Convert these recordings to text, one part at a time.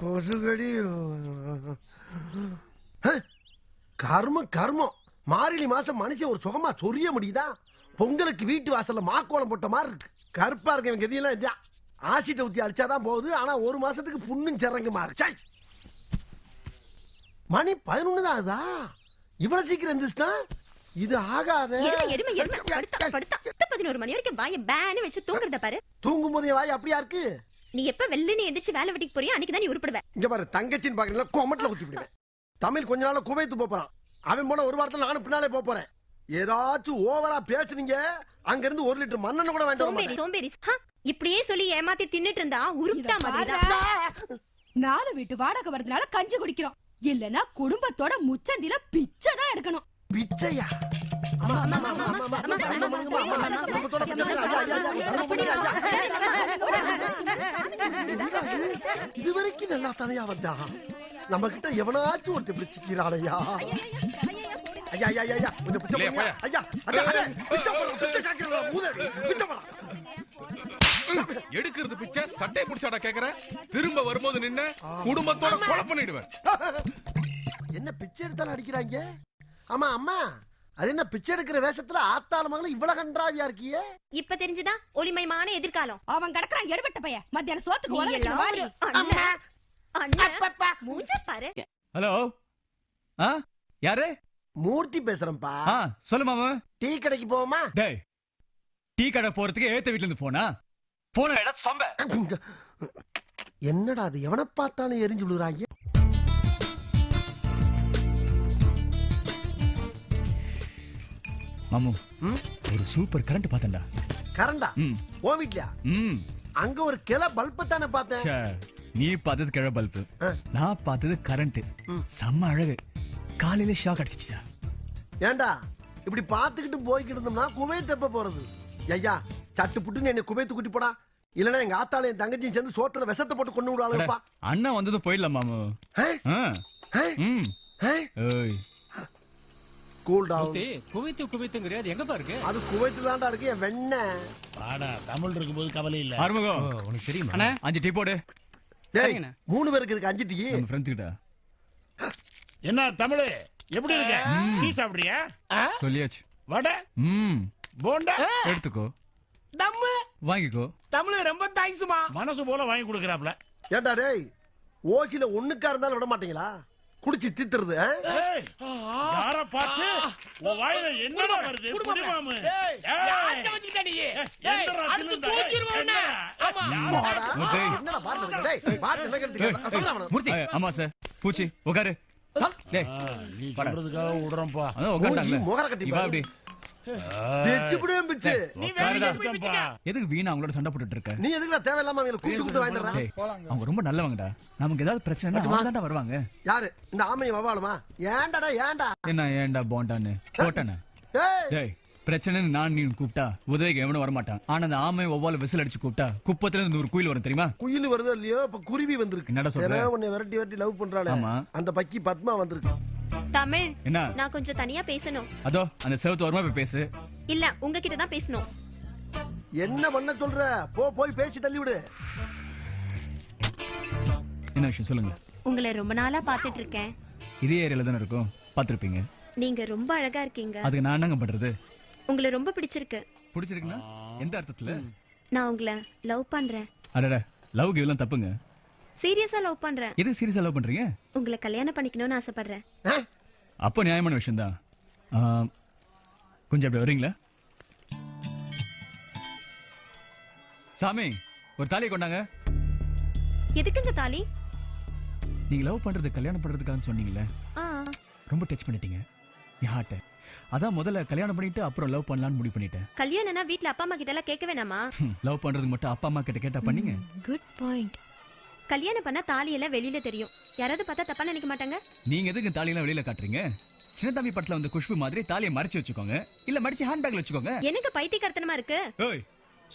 கொசுகடி கர்மம் கர்மம். மார்கழி மாசம் மனுஷன் ஒரு சுகமா சொரிய முடியுதா? பொங்கலுக்கு வீட்டு வாசல்ல மாக்கோலம் போட்ட மாதிரி இருக்கு. கருப்பா இருக்க எனக்கு எதையெல்லாம் இல்லையா ஆசிட்ட ஊத்தி அடிச்சாதான் போகுது ஆனா ஒரு மாசத்துக்கு புண்ணும் சிறங்கு மாறு மணி பதினொன்னு தான் ஆகுதா? இவ்வளவு சீக்கிரம் எந்திரிச்சிட்டா இது ஆகாத. எருமை எருமை படுத்தா படுத்தா. பத்து பதினோரு மணி வரைக்கும் வாய பேனு வச்சு தூங்குறத பாரு. தூங்கும் போதே வாய் அப்படியா இருக்கு? நீ எப்ப வெள்ளனி எந்திரிச்சு வேலை வெட்டிக்கு போறியோ அன்னைக்கு தான் நீ உருப்படுவ. இங்க பாரு தங்கச்சின்னு பாக்குறீங்களா? கொமட்டில் ஊத்தி விடுவேன். தமிழ் கொஞ்ச நாள்ல குவைத்து போறான். அவன் போன ஒரு வாரத்துல நானும் பின்னாலே போறேன். ஏதாச்சும் ஓவரா பேசுனீங்க அங்க இருந்து ஒரு லிட்டர் மண்ணெண்ணெய் கூட வேண்டாம் சோம்பேறி சோம்பேறி. இப்படியே சொல்லி ஏமாத்தி தின்னுட்டு இருந்தா உருப்பிட்டா மாதிரி நாலு வீட்டு வாடகை வரதுனால கஞ்சி குடிக்கிறோம். இல்லனா குடும்பத்தோட முச்சந்தில பிச்சை தான் எடுக்கணும். பிச்சையா இதுவரைக்கும் நல்லா தனியா வந்தா நம்ம கிட்ட எவனாச்சும் ஒருத்தர் பிடிச்சிக்கிறாளையா ஐயா ஐயா ஐயா கொஞ்சம் பிச்சை ஐயா ஐயா பிச்சை எடுக்கிறது பிச்சை சட்டை பிடிச்சாடா கேக்குற திரும்ப வரும்போது நின்ன குடும்பத்தோட கொலை பண்ணிடுவேன் என்ன பிச்சை எடுத்தாலும் அடிக்கிறாங்க ஆமா அம்மா. அது என்ன பிச்சை எடுக்கிற வேஷத்துல ஆத்தாள மகளும் இவ்வளவு கன்றாவியா இருக்கியே? இப்ப தெரிஞ்சுதா? ஒளிமயமான எதிர்காலம். அவன் கிடக்குறான் எடுபட்ட பையன். மத்தியானம் சோத்துக்கு ஹலோ. ஆ? யாரு? மூர்த்தி பேசுறேன்பா ஆ சொல்லு மாமா. டீ கடைக்கு போவோமா? டேய் டீ கடை போறதுக்கு ஏத்த வீட்ல இருந்து போனா? போன இடம் சொம்ப. என்னடா அது எவனை பார்த்தாலும் எரிஞ்சு விழுறாங்க மாமு? ஒரு சூப்பர் கரண்ட் பார்த்தேன்டா. கரண்டா ஓ வீட்லயா? அங்க ஒரு கிளை பல்ப தானே பார்த்தேன். நீ பார்த்தது கிழ பல்பு. நான் பார்த்தது கரண்ட். செம்ம அழகு. காலையில ஷாக் அடிச்சிச்சா ஏண்டா? இப்படி பாத்துக்கிட்டு போய்கிட்டு இருந்தோம்னா குவைத் எப்ப போறது. ஐயா சட்டு புட்டுன்னு என்னை குவைத்து கூட்டி போடா. இல்லனா எங்க ஆத்தாள என் தங்கச்சியும் சேர்ந்து சோத்துல விஷத்தை போட்டு கொண்டு விடுவாளுப்பா அண்ணா வந்ததும் போயிடலாம் மாமு. கூல் டவுன் குவைத்து குவைத்துங்கிறியா அது எங்கப்பா இருக்கு அது குவைத்து தான்டா இருக்கு என் ஆடா தமிழ் இருக்கும்போது கவலை இல்ல. ஆறுமுகம். உனக்கு தெரியுமா? அண்ணா அஞ்சு டீ போடு. டேய். மூணு பேருக்கு இதுக்கு அஞ்சு டீ. நம்ம ஃப்ரெண்ட்ஸ் கிட்ட. என்ன தமிழ்? எப்படி இருக்க. டீ சாப்பிடுறியா? சொல்லியாச்சு. வடை? ம். போண்டா? எடுத்துக்கோ. நம்ம வாங்கிக்கோ. தமிழ் ரொம்ப தேங்க்ஸ்மா மனசு போல வாங்கி கொடுக்கறாப்ல ஏண்டா டேய் ஓசில ஒண்ணுக்கா இருந்தாலும் விட மாட்டீங்களா? குடிச்சு தித்துறது யார பார்த்து? ஆமா. சார். பூச்சி உட்காரு அப்படி. எதுக்கு வீணா அவங்களோட சண்டை போட்டுட்டு இருக்க? நீ எதுக்குடா தேவையில்லாம அவங்களை கூப்பிட்டு கூப்பிட்டு அவங்க ரொம்ப நல்லவங்கடா. நமக்கு ஏதாவது பிரச்சனை அவங்க தான்டா வருவாங்க. யாரு? இந்த ஆமையை வவாளுமா ஏன்டாடா ஏன்டா? என்ன ஏன்டா போண்டான்னு? போட்டானே டேய். டேய் பிரச்சனைன்னு நான் நீ கூப்பிட்டா உதவிக்கு எவனும் வரமாட்டான். ஆனா அந்த ஆமை ஒவ்வால விசில் அடிச்சு கூப்பிட்டா குப்பத்துல இருந்து நூறு குயில் வரும் தெரியுமா? குயில் வருதோ இல்லையோ இப்ப குருவி வந்திருக்கு. என்னடா சொல்ற? ஏன்னா உன்னை விரட்டி விரட்டி லவ் பண்றாளே. அந்த பக்கி பத்மா வந்திருக்கு. தமிழ். என்ன? நான் கொஞ்சம் தனியா பேசணும். அதோ அந்த செவத்து ஓரமா போய் பேசு. இல்ல உங்ககிட்ட தான் பேசணும். என்ன பண்ண சொல்ற? போ போய் பேசி தள்ளி விடு என்ன விஷயம் சொல்லுங்க. உங்களை ரொம்ப நாளா பாத்துட்டு இருக்கேன் இதே ஏரியால தானே இருக்கும். பாத்திருப்பீங்க நீங்க ரொம்ப அழகா இருக்கீங்க. அதுக்கு நான் என்னங்க பண்றது? உங்களை ரொம்ப பிடிச்சிருக்கு. பிடிச்சிருக்குன்னா? எந்த அர்த்தத்துல? நான் உங்களை லவ் பண்றேன். அடட லவ் கிவ்லாம் தப்புங்க. சீரியஸா லவ் பண்றேன். எது சீரியஸா லவ் பண்றீங்க? உங்களை கல்யாணம் பண்ணிக்கணும்னு ஆசைப்படுறேன்? அப்போ நியாயமான விஷயம் தான் கொஞ்சம் அப்படி வரீங்களா சாமி ஒரு தாலியை கொண்டாங்க. எதுக்குங்க தாலி? நீங்க லவ் பண்றது கல்யாணம் பண்றதுக்காக சொன்னீங்கல்ல. ஆ. ரொம்ப டச் பண்ணிட்டீங்க. என் ஹார்ட்டை அதான் முதல்ல கல்யாணம் பண்ணிட்டு அப்புறம் லவ் பண்ணலாம்னு முடிவு பண்ணிட்டேன். கல்யாணம்னா வீட்ல அப்பா அம்மா கிட்ட எல்லாம் கேட்க வேணாமா? லவ் பண்றதுக்கு மட்டும் அப்பா அம்மா கிட்ட கேட்டா பண்ணீங்க? குட் பாயிண்ட் கல்யாணம் பண்ணா தாலி எல்லாம் வெளியில தெரியும். யாராவது பார்த்தா தப்பா நினைக்க மாட்டாங்க? நீங்க எதுக்கு தாலியெல்லாம் வெளியில காட்டுறீங்க? சின்ன தம்பி படத்துல வந்து குஷ்பு மாதிரி தாலியை மறைச்சு வச்சுக்கோங்க. இல்ல மடிச்சு ஹேண்ட்பேக்ல வச்சுக்கோங்க. எனக்கு பைத்தியக்காரத்தனமா இருக்கு? ஏய்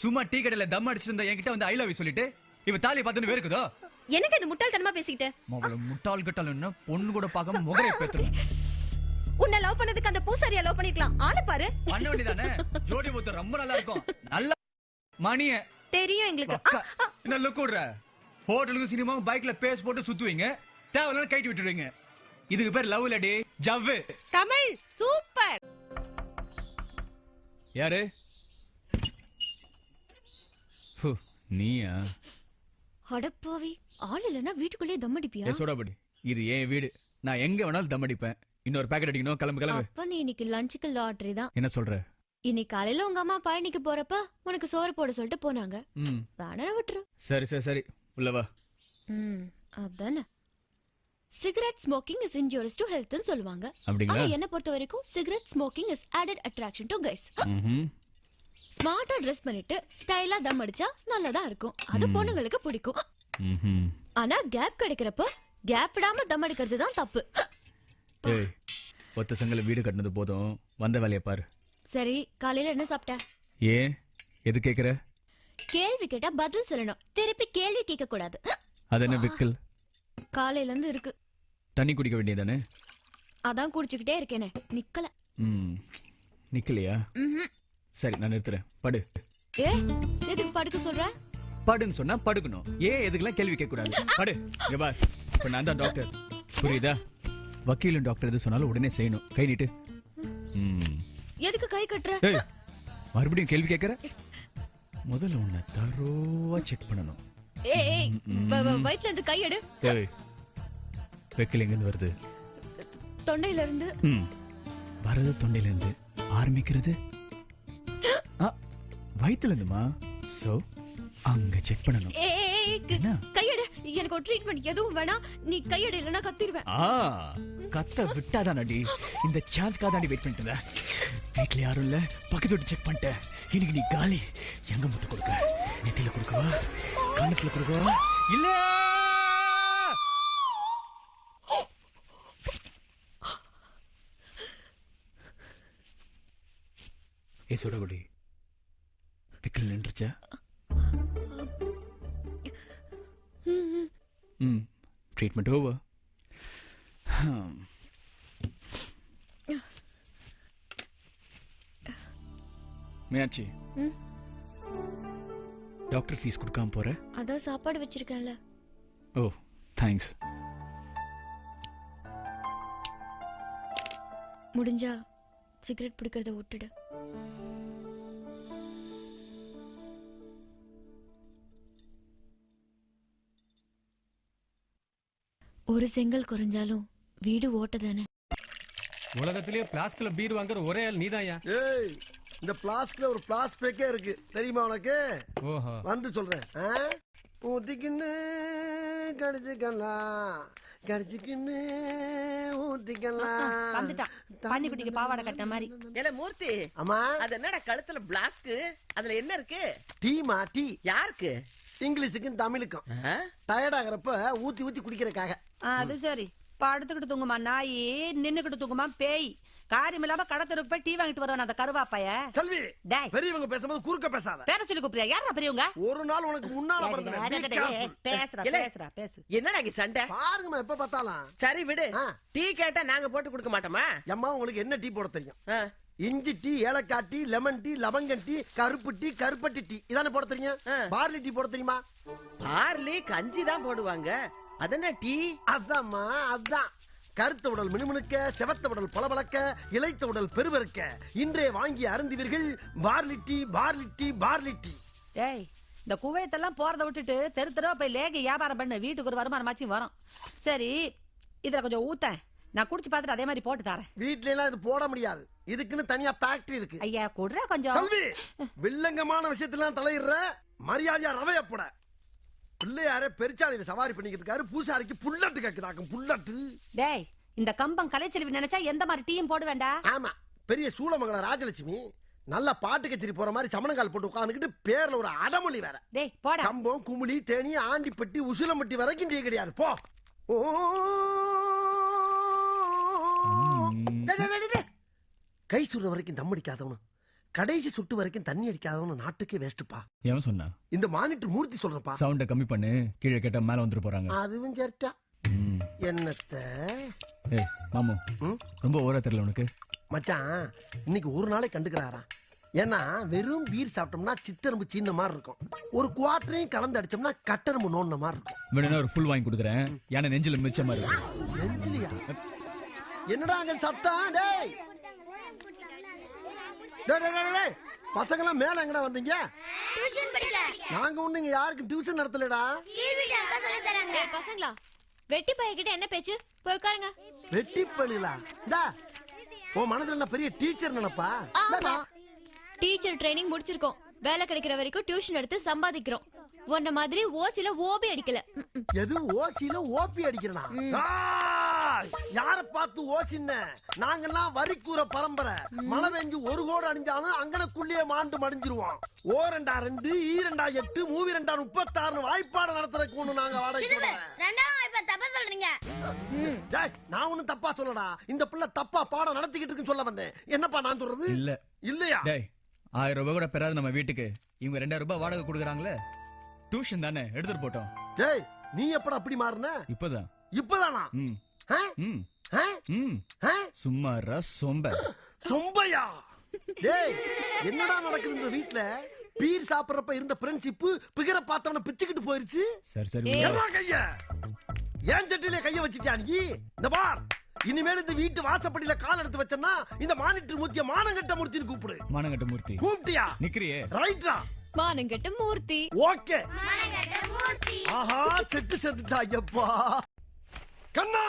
சும்மா டீ கடையில தம் அடிச்சிட்டு இருந்தா என்கிட்ட வந்து ஐ லவ் சொல்லிட்டு இவ தாலியை பார்த்துன்னு வேர்க்குதோ? எனக்கு இது முட்டாள்தனமா பேசிக்கிட்டு? மகள முட்டாள் கட்டால் என்ன? பொண்ணு கூட பார்க்காம முகரை பேத்துறோம் உன்னை லவ் பண்ணதுக்கு அந்த பூசாரியா லவ் பண்ணிருக்கலாம். ஆளு பாரு. பண்ண வேண்டியதானே? ஜோடி மூத்த ரொம்ப நல்லா இருக்கும். நல்ல மணிய. தெரியும் எங்களுக்கு. என்ன லுக் விடுற? ஹோட்டலுக்கும் சினிமாவும் பைக்ல பேஸ் போட்டு சுத்துவீங்க. தேவையில்ல கைட்டு விட்டுடுவீங்க இதுக்கு பேர் லவ் இல்லடி. ஜவ்வு. தமிழ் சூப்பர். யாரு? ஹு, நீயா? அடப்பாவி ஆள் இல்லனா வீட்டுக்குள்ளே தம் அடிப்பியா? சோடாபடி இது என் வீடு. நான் எங்க வேணாலும் தம் அடிப்பேன். இன்னொரு பாக்கெட் அடிக்கணும். கிளம்பு கிளம்பு. அப்ப நீ இன்னைக்கு லஞ்சுக்கு லாட்டரி தான். என்ன சொல்ற? இன்னைக்கு காலையில உங்க அம்மா பழனிக்கு போறப்ப உனக்கு சோறு போட சொல்லிட்டு போனாங்க. ம். வேணா விட்டுரு. சரி சரி சரி. உள்ள வா ம் அதானே. Cigarette smoking is injurious to ஹெல்த்னு சொல்லுவாங்க. ஆனா அப்படிங்களா என்ன பொறுத்த வரைக்கும் cigarette smoking is added attraction to guys. ஸ்மார்ட்டா ட்ரெஸ் பண்ணிட்டு ஸ்டைலா தம் அடிச்சா நல்லதா இருக்கும். அது. பொண்ணுங்களுக்கு பிடிக்கும். ஆனா கேப் கிடைக்கிறப்ப கேப் விடாம தம் அடிக்கிறது தான் தப்பு. ஏய் ஒத்த செங்கல வீடு கட்டினது போதும். வந்த வேலையை பாரு. சரி காலையில என்ன சாப்பிட்ட? ஏன்? எது கேக்குற? கேள்வி கேட்டா பதில் சொல்லணும். திருப்பி கேள்வி கேட்க கூடாது அது என்ன விக்கல்? காலையில இருந்து இருக்கு. தண்ணி குடிக்க வேண்டியதானே? அதான் குடிச்சுக்கிட்டே இருக்கேனே. நிக்கல. ம். நிக்கலையா. சரி நான் நிறுத்துறேன். படு. ஏ எதுக்கு படுக்க சொல்ற? படுன்னு சொன்னா படுக்கணும். ஏன் எதுக்கெல்லாம் கேள்வி கேட்க கூடாது படு. இங்க பார். இப்ப நான் தான் டாக்டர் புரியுதா? வக்கீலும் டாக்டர் எது சொன்னாலும் உடனே செய்யணும். கை நீட்டு. எதுக்கு கை கட்டுற? மறுபடியும் கேள்வி கேட்கற? முதல்ல உன்னை தரோவா செக் பண்ணணும். ஏய் ஏய் வ- வ-. வயித்துல இருந்து கை எடு. ஏய் வெக்கல் எங்கிருந்து வருது. தொண்டையில இருந்து ம். வரது தொண்டையில இருந்து ஆரம்பிக்கிறது. ஆ, வயித்துல இருந்துமா சோ அங்க செக் பண்ணணும். ஏய் ஏய், ஏய் க- என்ன? கையெடு எனக்கு ஒரு ட்ரீட்மெண்ட் எதுவும் வேணாம். நீ கையெடு இல்லைன்னா கத்திருவேன். ஆ கத்த விட்டாதான் அடி இந்த சான்ஸ்க்காக தாண்டி வெயிட் பண்ணிட்டு இருந்தேன். வீட்ல யாரும் இல்ல. பக்கத்து செக் பண்ணிட்டேன். இன்னைக்கு நீ காலி. எங்க முத்து கொடுக்க? நெத்தியில கொடுக்கவா? கண்ணத்துல கொடுக்கவா? இல்ல! ஏ சுடகுடி பிக்கல் நின்றுச்சா. ம். Treatment over Meenakshi. ம். டாக்டர் ஃபீஸ் கொடுக்காம போற? அதான் சாப்பாடு வச்சிருக்கேன்ல. ஓ தேங்க்ஸ் முடிஞ்சா சிகரெட் பிடிக்கிறத விட்டுடு. ஒரு செங்கல் குறைஞ்சாலும் வீடு ஓட்ட தானே உலகத்திலேயே பிளாஸ்க்ல பீர் வாங்குற ஒரே ஆள் நீதாயா ஏய் இந்த பிளாஸ்க்ல ஒரு பிளாஸ் பேக்கே இருக்கு. தெரியுமா உனக்கு? ஓஹோ. வந்து சொல்றேன்? ஊத்திக்கின்னு கடிச்சுக்கலாம் கடிச்சுக்கின்னு ஊத்திக்கலாம் வந்துட்டான். பன்னிக்குட்டிக்கு பாவாடை கட்டின மாதிரி. ஏல மூர்த்தி. அம்மா. அது என்னடா கழுத்துல பிளாஸ்க் அதுல என்ன இருக்கு? டீமா டீ. யாருக்கு? இங்கிலீஷுக்கும் தமிழுக்கும்? டயர்ட் ஆகிறப்ப ஊத்தி ஊத்தி குடிக்கிறக்காக அது சரி. படுத்துக்கிட்டு தூங்குமா நாயி? நின்னுக்கிட்டு தூங்குமா பேய். காரியம் இல்லாம கடத்தருக்கு போய் டீ வாங்கிட்டு வருவான் அந்த கருவாப்பைய? செல்வி டேய். பெரியவங்க பேசும்போது குறுக்க பேசாத. பேர சொல்லி கூப்பிடுறியா? யாரா பெரியவங்க? ஒரு நாள் உனக்கு முன்னால. பேசுறா. பேசுறா பேசு. என்னடா இங்க சண்டை? பாருங்கம்மா எப்ப பார்த்தாலும். சரி விடு. டீ கேட்டா நாங்க போட்டு கொடுக்க மாட்டோமா? அம்மா உங்களுக்கு என்ன டீ போட தெரியும். இஞ்சி டீ ஏலக்காய் டீ லெமன் டீ லவங்கம் டீ கருப்பு டீ கருப்பட்டி டீ. இதானே போட தெரியும். பார்லி டீ போட தெரியுமா? பார்லி கஞ்சி தான் போடுவாங்க. அதென்ன டீ? அதாம்மா அதான். கருத்த உடல் மினுமினுக்க செவத்த உடல் பளபளக்க இளைத்த உடல் பெருவருக்க இன்றே வாங்கி அருந்துவீர்கள் barley tea barley tea barley tea டேய் இந்த குவைத்தெல்லாம் போறத விட்டுட்டு தெரு தெருவா போய் லேக வியாபாரம் பண்ணு வீட்டுக்கு ஒரு வருமானமாச்சும் வரும். சரி இதுல கொஞ்சம் ஊத்தேன் நான் குடிச்சு பார்த்துட்டு அதே மாதிரி போட்டு தரேன். வீட்ல எல்லாம் இது போட முடியாது. இதுக்குன்னு தனியா ஃபேக்டரி இருக்கு. ஐயா குடுற கொஞ்சம். வில்லங்கமான விஷயத்தெல்லாம் தலையிடுற மரியாதையா ரவைய போட. பிள்ளையாரே பெருச்சாலையில சவாரி பண்ணிக்கிட்டு இருக்காரு பூசாரிக்கு புல்லட்டு கேக்குதாக்கும் புல்லட்டு. டேய் இந்த கம்பம் கலைச்செல்வி நினைச்சா எந்த மாதிரி டீயும் போட வேண்டாம் ஆமா பெரிய சூளமங்கல ராஜலட்சுமி நல்ல பாட்டு கச்சேரி போற மாதிரி சமணங்கால் போட்டு உட்காந்துக்கிட்டு பேர்ல ஒரு அடமொழி வேற. டேய் போடா. கம்பம் குமுளி தேனி ஆண்டிப்பட்டி உசிலம்பட்டி வரைக்கும் டீ கிடையாது. போ. ஓ. டேய், டேய், டேய், டேய். கை சுடுற வரைக்கும் தம் கடைசி சுட்டு வரைக்கும் தண்ணி அடிக்காதவனு நாட்டுக்கே வேஸ்ட்டுப்பா. எவன் சொன்னா? இந்த மானிட்டர் மூர்த்தி சொல்றப்பா. சவுண்ட கம்மி பண்ணு கீழே கேட்டா மேல வந்துட்டு போறாங்க. அதுவும் சரிட்டா. என்னத்த? ஏய் மாமு? ரொம்ப ஓரா தெரியல உனக்கு. மச்சான் இன்னைக்கு ஒரு நாளை கண்டுக்கிறாரா ஏன்னா வெறும் பீர் சாப்பிட்டோம்னா சித்தெரும்பு சீன மாதிரி இருக்கும். ஒரு குவாட்டரையும் கலந்து அடிச்சோம்னா கட்டெரும்பு நோண்ட மாதிரி இருக்கும். வேணும்னா ஒரு ஃபுல் வாங்கி கொடுக்குறேன். யானை நெஞ்சில மிச்சமா இருக்கு நெஞ்சிலியா? என்னடா அங்க சத்தம்? டேய்! டேய், டேய், டேய், டேய். பசங்கெல்லாம் மேல எங்கடா வந்தீங்க? நாங்க ஒண்ணு இங்க யாருக்கும் டியூஷன் நடத்தலடா. பசங்களா வெட்டி பையகிட்ட என்ன பேச்சு? போய் உட்காருங்க. வெட்டி பள்ளிலா டா உன் மனதுல என்ன பெரிய டீச்சர் நினைப்பா? டீச்சர் ட்ரைனிங் முடிச்சிருக்கோம். வேலை கிடைக்கிற வரைக்கும் டியூஷன் எடுத்து சம்பாதிக்கிறோம். உன்ன மாதிரி ஓசில ஓபி அடிக்கல. எது ஓசில ஓபி அடிக்கிறனா. யார பார்த்து ஓசின்ன? நாங்கெல்லாம் வரி கூற பரம்பரை. மழை பெஞ்சு ஒரு கோடு அடிஞ்சாலும் அங்கனக்குள்ளேயே மாண்டு மடிஞ்சிருவோம் ஓ ரெண்டா ரெண்டு ஈ ரெண்டா எட்டு மூவி ரெண்டா முப்பத்தாறு வாய்ப்பாடு நடத்துறதுக்கு ஒண்ணு நாங்க வாடகை ரெண்டாம் இப்ப தப்பா சொல்றீங்க. ம். டேய், நான் ஒண்ணும் தப்பா சொல்லடா இந்த பிள்ளை தப்பா பாடம் நடத்திக்கிட்டு இருக்குன்னு சொல்ல வந்தேன். என்னப்பா நான் சொல்றது? இல்ல. இல்லையா? டேய் ஆயிரம் ரூபாய் கூட பெறாது நம்ம வீட்டுக்கு. இவங்க ரெண்டாயிரம் ரூபாய் வாடகை கொடுக்குறாங்களே. டியூஷன் தானே எடுத்துட்டு போட்டோம். டேய் நீ எப்படா அப்படி மாறின? இப்பதான். இப்பதானா? சும்மாரா சொம்ப. சொம்பையா? டேய் என்னடா நடக்குது இந்த வீட்ல? பீர் சாப்பிடுறப்ப இருந்த ஃப்ரெண்ட்ஷிப் பிகர பார்த்தவன பிச்சுக்கிட்டு போயிருச்சு? சரி சரி கைய? ஏன் சட்டில கைய வச்சிட்டியா நீ? இந்த பார் இனிமேல் இந்த வீட்டு வாசப்படியில கால் எடுத்து வச்சேன்னா இந்த மானிட்டர் மூர்த்திய மானங்கட்ட மூர்த்தின்னு கூப்பிடு. மானங்கட்ட மூர்த்தி. கூப்பிட்டியா? நிக்கிறியே. ரைட்டா மானங்கெட்ட மூர்த்தி. ஓகே. ஆஹா செட்டு செத்துட்டாயப்பா கண்ணா!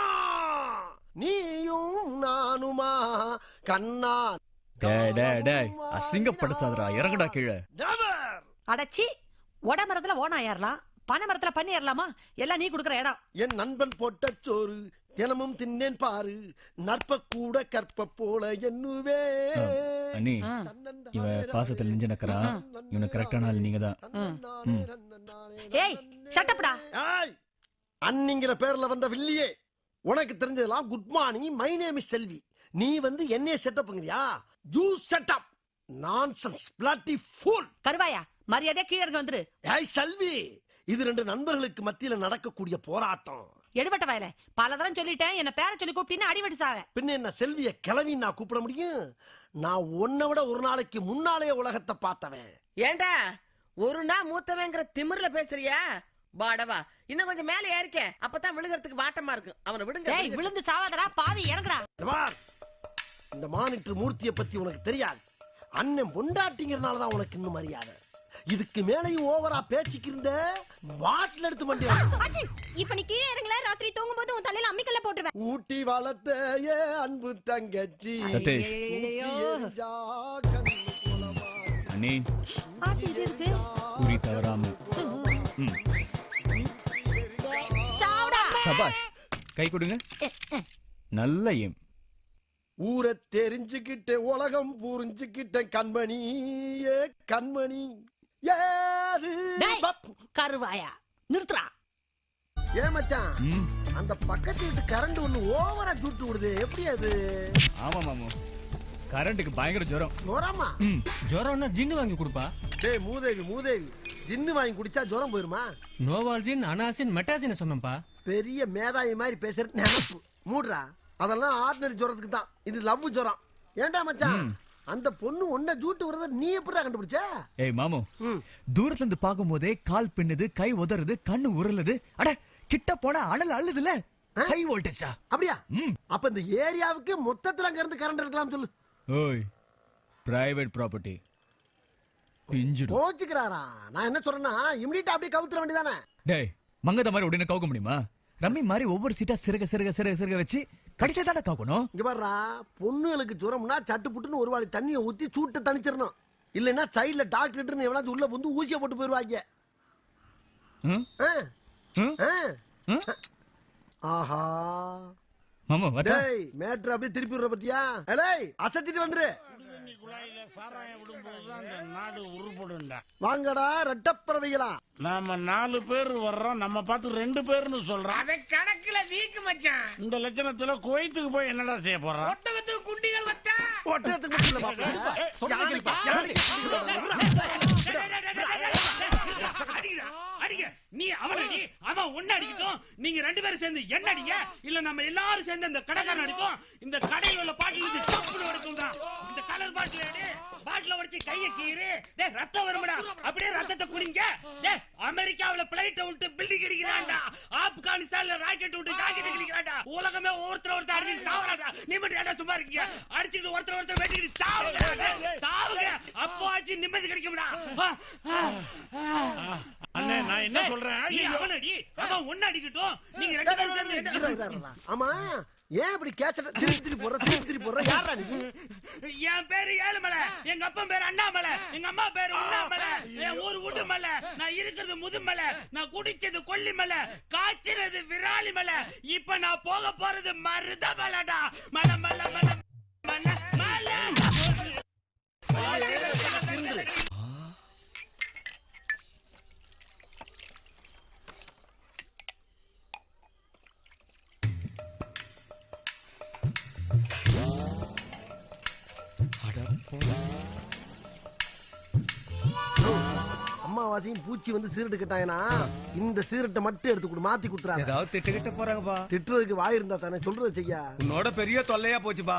நீயும் நானுமா? கண்ணா டேய் டேய் டேய் அசிங்கப்படுத்தாதடா இறங்குடா கீழே. Never. அடச்சி ஒட மரத்துல ஓனா ஏறலாம் பனை மரத்துல பண்ணி ஏறலாமா? எல்லாம் நீ குடுக்குற இடம். என் நண்பன் போட்ட சோறு தினமும் தின்னேன் பாரு. நற்ப கூட கற்ப போல என்னுவே அண்ணி. இவன் பாசத்துல நெஞ்சு நக்கறான் இவனுக்கு கரெக்டான ஆள் நீங்க தான். ஏய் ஷட்டப்டா ஏய், அண்ணிங்கிற பேர்ல வந்த வில்லியே உனக்கு தெரிஞ்சதெல்லாம் good morning my name is Selvi. நீ வந்து என்னைய செட்டப்ங்கறியா you setup nonsense bloody fool கருவாயா மரியாதையா கீழே இறங்க வந்துரு. ஏய் செல்வி இது ரெண்டு நண்பர்களுக்கு மத்தியில நடக்கக்கூடிய போராட்டம். எடுபட்ட வயல. பல தரம் சொல்லிட்டேன் என்ன பேர சொல்லி கூப்பிட்டீன்னு அடிவெடி சாவ பின்ன என்ன செல்விய கிளவி நான் கூப்பிட முடியும்? நான் உன்னை விட ஒரு நாளைக்கு முன்னாலே உலகத்தை பார்த்தவன். ஏண்டா ஒரு நாள் மூத்தவங்கிற திமிர்ல பேசுறியா? பாடவா இன்னும் கொஞ்சம் மேல ஏறிக்க. அப்பதான் விழுகிறதுக்கு வாட்டமா இருக்கும் அவனை விடுங்க. விழுந்து சாவாதடா பாவி இறங்குடா. இந்த மானிட்டர் மூர்த்திய பத்தி உனக்கு தெரியாது. அண்ணன் பொண்டாட்டிங்கிறதுனால தான் உனக்கு இன்னும் மரியாதை. இதுக்கு மேலையும் ஓவரா பேச்சுக்கு இருந்த பாட்டில் எடுத்து மண்டி இப்ப நீ கீழே இறங்கல ராத்திரி தூங்கும் போது உன் தலையில அம்மிக்கல்ல போட்டுருவேன். ஊட்டி வளர்த்த ஏ அன்பு தங்கச்சி. அண்ணி. ஆச்சி இது இருக்கு குறி தவறாம. கை கொடுங்க. நல்ல எம். ஊரை தெரிஞ்சுக்கிட்ட உலகம் புரிஞ்சுக்கிட்ட கண்மணி ஏ கண்மணி. ஏது? கருவாயா நிறுத்துறா ஏ மச்சான்? அந்த பக்கத்து வீட்டு கரண்ட் ஒண்ணு ஓவரா சுட்டு விடுது. எப்படி அது? ஆமா மாமு கரண்ட்டுக்கு பயங்கர ஜுரம். ஜுரமா? ஜுரம்னா ஜின்னு வாங்கி கொடுப்பா. டேய் மூதேவி மூதேவி. ஜின்னு வாங்கி குடிச்சா ஜுரம் போயிருமா? நோவால்ஜின் அனாசின் மெட்டாசின் சொன்னப்பா பெரிய மேதாவி மாதிரி பேசுறது நினப்பு. மூடுறா. அதெல்லாம் ஆர்டினரி ஜுரத்துக்கு தான். இது லவ் ஜுரம். ஏன்டா மச்சான். அந்த பொண்ணு ஒன்ன ஜூட்டு வரத நீ எப்படிடா கண்டுபிடிச்ச? ஏய் மாமு. தூரத்துல இருந்து பாக்கும்போதே கால் பின்னுது கை உதறுது கண்ணு உருளுது. அட கிட்ட போனா அனல் அள்ளுதுல? ஹை வோல்டேஜா அப்படியா? அப்ப இந்த ஏரியாவுக்கு மொத்தத்துல அங்க இருந்து கரண்ட் இருக்கலாம் சொல்லு. ஓய் பிரைவேட் ப்ராப்பர்ட்டி பிஞ்சிடும். கோச்சுக்கிறாரா? நான் என்ன சொல்றேன்னா இமிடியா அப்படியே கவுத்துற வேண்டியதானே டேய் மங்கத மாதிரி உடனே கவுக்க முடியுமா? ரம்மி மாதிரி ஒவ்வொரு சீட்டா சிறுக சிறுக சிறுக சிறுக வச்சு கடிச்சா தானே கவுக்கணும் இங்க பாருடா பொண்ணுகளுக்கு ஜுரம்னா சட்டு புட்டுன்னு ஒரு வாளி தண்ணியை ஊத்தி சூட்டை தணிச்சிடணும். இல்லைன்னா சைடுல டாக்டர் எவ்வளவு உள்ள வந்து ஊசியை போட்டு போயிருவாங்க? ஆஹா. மாமா டேய் மேட்ரு அப்படியே திருப்பி விடுற பத்தியா ஏய் அசத்திட்டு வந்துரு குழாயில சாராயம் நாடு வாங்கடா ரெட்டப்பறவைகளா நாம நாலு பேர் வர்றோம் நம்ம பார்த்து ரெண்டு பேர்னு சொல்றோம் அதை கணக்குல வீக்கு மச்சான் இந்த லட்சணத்துல குவைத்துக்கு போய் என்னடா செய்ய போறோம் ஒட்டகத்துக்கு குண்டிகள் வச்சா ஒட்டகத்துக்கு மட்டும் இல்ல அடிங்க. அடிக்க நீ அவன அவன் அவன் ஒன்னு அடிக்கட்டும். நீங்க ரெண்டு பேரும் சேர்ந்து என்ன அடிங்க. இல்ல நம்ம எல்லாரும் சேர்ந்து இந்த கடைக்காரன் அடிப்போம். இந்த கடையில் உள்ள பாட்டில் இருந்து டப்புனு எடுக்கும் இந்த கலர் பாட்டில் எடு பாட்டில உடைச்சு கைய கீறு டேய் ரத்தம் வரும்டா அப்படியே ரத்தத்தை குடிங்க டேய் அமெரிக்காவுல பிளைட் விட்டு பில்டிங் அடிக்கிறான்டா ஆப்கானிஸ்தான்ல ராக்கெட் விட்டு ராக்கெட் அடிக்கிறான்டா உலகமே ஒருத்தர் ஒருத்தர் அடிச்சு சாவறாடா நீ மட்டும் ஏன்டா சும்மா இருக்கீங்க அடிச்சுட்டு ஒருத்தர் ஒருத்தர் வெட்டிக்கிட்டு சாவுங்க சாவுங்க அப்போ ஆச்சு நிம்மதி கிடைக்கும்டா. அண்ணே நான் என்ன சொல்றேன் அவன் அடி அவன் ஒன்னு அடிக்கட்டும் நீங்க ரெண்டு பேரும். ஆமா ஏன் இப்படி கேசட்ட திருப்பி திருப்பி போடுற திருப்பி திருப்பி போடுற யாரா நீ என் பேரு ஏழுமலை எங்க அப்பா பேரு அண்ணாமலை எங்க அம்மா பேரு உண்ணாமலை என் ஊர் உடுமலை நான் இருக்கிறது முதுமலை நான் குடிச்சது கொல்லிமலை காய்ச்சிறது விராலிமலை இப்ப நான் போக போறது மருதமலைடா மலை மலை மலை மலை மலை அம்மாவாசையும் பூச்சி வந்து சீரட்டு கேட்டாங்கன்னா இந்த சீரட்டை மட்டும் எடுத்து கொடு மாத்தி குடுத்துறாங்க. ஏதாவது திட்டுக்கிட்ட போறாங்கப்பா. திட்டுறதுக்கு வாய் இருந்தா தானே சொல்றது செய்யா உன்னோட பெரிய தொல்லையா போச்சுப்பா.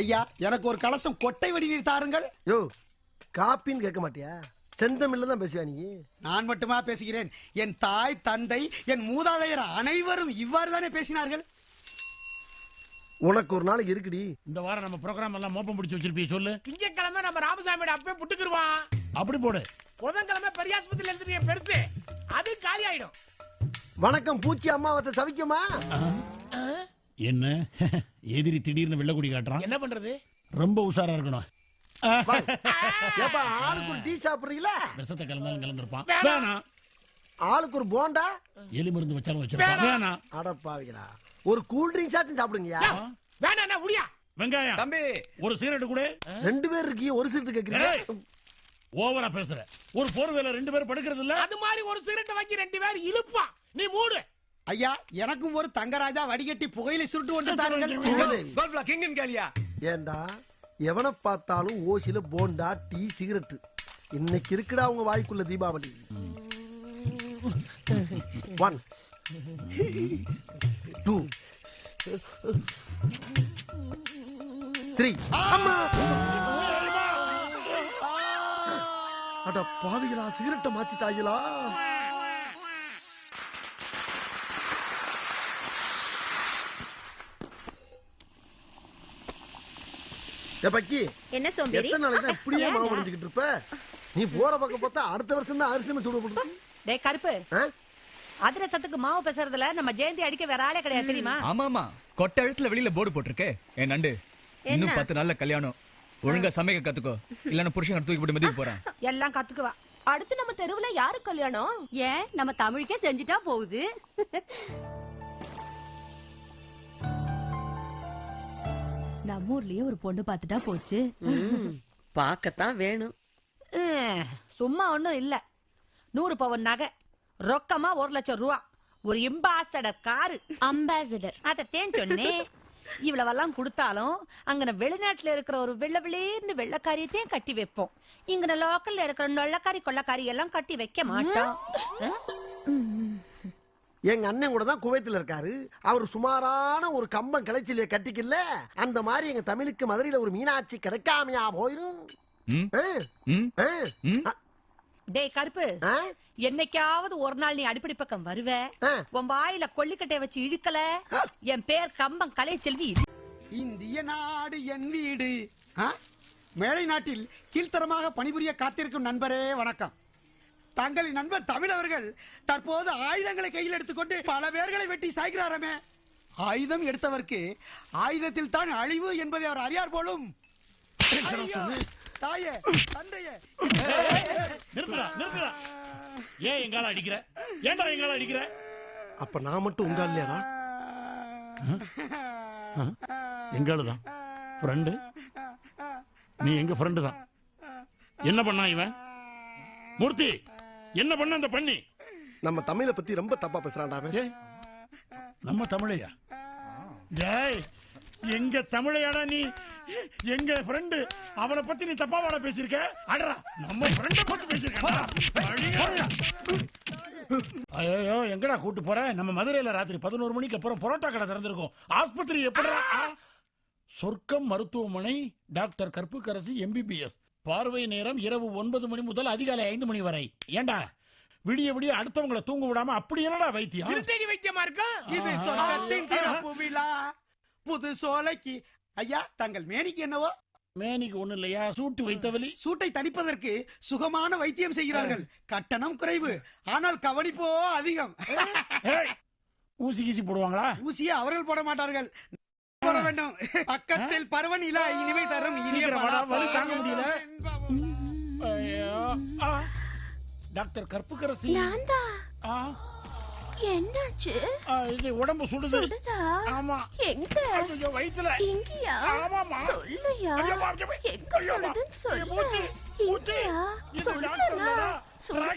ஐயா எனக்கு ஒரு கலசம் கொட்டை வடிநீர் தாருங்கள். யோ காப்பின்னு கேட்க மாட்டியா? செந்தமில்ல தான் பேசுவியா நீ? நான் மட்டுமா பேசுகிறேன்? என் தாய் தந்தை என் மூதாதையர் அனைவரும் இவ்வாறு தானே பேசினார்கள்? உனக்கு ஒரு நாளைக்கு இருக்குடி. இந்த வாரம் நம்ம ப்ரோக்ராம் எல்லாம் மோப்பம் பிடிச்சு வச்சிருப்பீங்க சொல்லு. திங்கக்கிழமை நம்ம ராமசாமியோட அப்பவே புட்டுக்குருவான். அப்படி போடு. புதன்கிழமை பெரியாஸ்பத்திரியில இருந்து பெருசு. அது காலி ஆயிடும் வணக்கம் பூச்சி அம்மாவாசை சவிக்குமா? என்ன? எதிரி திடீர்னு வெள்ளக்குடி காட்டுறான். என்ன பண்றது? ரொம்ப உஷாரா இருக்கணும். ஏப்பா ஆளுக்கு ஒரு டீ சாப்பிடுறீங்களா விஷத்தை கலந்தாலும் கலந்துருப்பான் வேணாம். வேணாம் ஆளுக்கு ஒரு போண்டா? எலி மருந்து வச்சாலும் வச்சிருப்பான். வேணாம். அடப்பாவிங்களா ஒரு கூல் ட்ரிங்க்ஸ் ஆச்சும் சாப்பிடுங்கயா வேணா முடியா வெங்காயம். தம்பி. ஒரு சீரட்டு கூட. ரெண்டு பேர் இருக்கீங்க ஒரு சீட்டு கேக்குறீங்க. ஓவரா பேசுற. ஒரு போர்வேல ரெண்டு பேரும் படுக்கிறது இல்ல? அது மாதிரி ஒரு சிகரெட் வாங்கி ரெண்டு பேர் இழுப்பான் நீ மூடு. ஐயா எனக்கும் ஒரு தங்கராஜா வடிகட்டி புகையில சுருட்டு கொண்டு தாருங்கள். கிங்கன் கேளியா? ஏண்டா எவனை பார்த்தாலும் ஓசில போண்டா டீ சிகரெட் இன்னைக்கு இருக்குடா உங்க வாய்க்குள்ள தீபாவளி. ஒன் டூ த்ரீ அட பாவிகளா சிகரெட்டை மாத்திட்டாங்களா பக்கி என்ன சோம்பேறி? எத்தனை நாளைக்கு தான் இப்படியே மாவு முடிஞ்சுக்கிட்டு இருப்ப? நீ போற பக்கம் பார்த்தா அடுத்த வருஷம் தான் அரிசி சுட டேய் கருப்பு. அதிரசத்துக்கு மாவு பேசுறதுல நம்ம ஜெயந்தி அடிக்க வேற ஆளே கிடையாது தெரியுமா? ஆமாமா. கொட்டை எழுத்துல வெளியில போர்டு போட்டிருக்கே. என் நண்டு. இன்னும் பத்து நாள்ல கல்யாணம். ஒழுங்கா சமைக்க கத்துக்கோ. இல்லன்னா புருஷன் தூக்கி போட்டு மதிக்க போறேன். எல்லாம் கத்துக்குவா. அடுத்து நம்ம தெருவுல யாரு கல்யாணம்? ஏன்? நம்ம தமிழுக்கே செஞ்சுட்டா போகுது. நம்ம ஊர்லயே ஒரு பொண்ணு பாத்துட்டா போச்சு. பாக்கத்தான் வேணும். சும்மா ஒண்ணும் இல்ல. நூறு பவன் நகை ரொக்கமா ஒரு லட்சம் ரூபா ஒரு இம்பாஸ்டர் காரு. அம்பாசிடர் அதத்தேன் சொன்னேன். இவ்வளவெல்லாம் கொடுத்தாலும் அங்கன வெளிநாட்டுல இருக்கிற ஒரு வெள்ள வெளியேர்ந்து வெள்ளக்காரியத்தையும் கட்டி வைப்போம். இங்கன லோக்கல்ல இருக்கிற நொள்ளக்காரி கொள்ளக்காரி எல்லாம் கட்டி வைக்க மாட்டோம். எங்க அண்ணன் கூட தான் குவைத்துல இருக்காரு. அவர் சுமாரான ஒரு கம்பம் கிளைச்சில கட்டிக்கல அந்த மாதிரி எங்க தமிழுக்கு மதுரையில ஒரு மீனாட்சி கிடைக்காமையா போயிரும். டேய் கருப்பு. என்னைக்காவது ஒரு நாள் நீ அடிப்படை பக்கம் வருவ. உன் வாயில கொல்லிக்கட்டைய வச்சு இழுக்கல? என் பேர் கம்பம் கலை செல்வி. இந்திய நாடு என் வீடு? மேலை நாட்டில் கீழ்த்தரமாக பணிபுரிய காத்திருக்கும் நண்பரே வணக்கம். தங்களின் நண்பர் தமிழ் அவர்கள் தற்போது ஆயுதங்களை கையில் எடுத்துக்கொண்டு பல பேர்களை வெட்டி சாய்கிறாரமே. ஆயுதம் எடுத்தவர்க்கு ஆயுதத்தில் தான் அழிவு என்பதை அவர் அறியார் போலும். தாயே தந்தையே. நிறுத்துடா நிறுத்துடா. ஏன் எங்கால அடிக்கிற? ஏன்டா எங்கால அடிக்கிற? அப்ப நான் மட்டும் உங்க இல்லையாடா எங்கால தான் ஃப்ரெண்டு நீ எங்க ஃப்ரெண்டு தான்? என்ன பண்ணா இவன்? மூர்த்தி என்ன பண்ண அந்த பண்ணி? நம்ம தமிழை பத்தி ரொம்ப தப்பா பேசுறான்டா அவன். ஏய், நம்ம தமிழையா? ஜெய் எங்க தமிழையாடா நீ? எங்க ஃப்ரெண்டு அவனை பத்தி நீ தப்பா வாட பேசியிருக்க? அடரா நம்ம ஃப்ரெண்ட பத்தி பேசியிருக்க ஐயோ எங்கடா கூட்டு போற? நம்ம மதுரையில ராத்திரி பதினோரு மணிக்கு அப்புறம் பரோட்டா கடை திறந்திருக்கும். ஆஸ்பத்திரி எப்படா? சொர்க்கம் மருத்துவமனை டாக்டர் கற்புக்கரசி எம்பிபிஎஸ் பார்வை நேரம் இரவு ஒன்பது மணி முதல் அதிகாலை ஐந்து மணி வரை. ஏண்டா? விடிய விடிய அடுத்தவங்களை தூங்க விடாம அப்படி என்னடா வைத்தியம்? திருத்தணி வைத்தியமா இருக்கும் இது. சொர்க்கத்தின் புது சோலைக்கு. ஐயா தங்கள் மேனிக்கு என்னவோ? மேனிக்கு ஒண்ணு இல்லையா? சூட்டு வைத்தவலி சூட்டை தணிப்பதற்கு சுகமான வைத்தியம் செய்கிறார்கள். கட்டணம் குறைவு. ஆனால் கவனிப்போ அதிகம். ஊசி கீசி போடுவாங்களா? ஊசியை அவர்கள் போட மாட்டார்கள். போட வேண்டும். பக்கத்தில் பருவன் இலா இனிமை தரும் இனிய வலி. தாங்க முடியல. ஐயோ, ஆ. டாக்டர் கற்புக்கரசி. ஆ, என்னாச்சு? இது உடம்பு சுடுது. சுடுதா? ஆமா. எங்க? ஐயோ, வயித்துல. இங்கயா? ஆமாமா சொல்லுயா? எங்க மூச்சு, சொல்லு இல்லடா. சொல்லு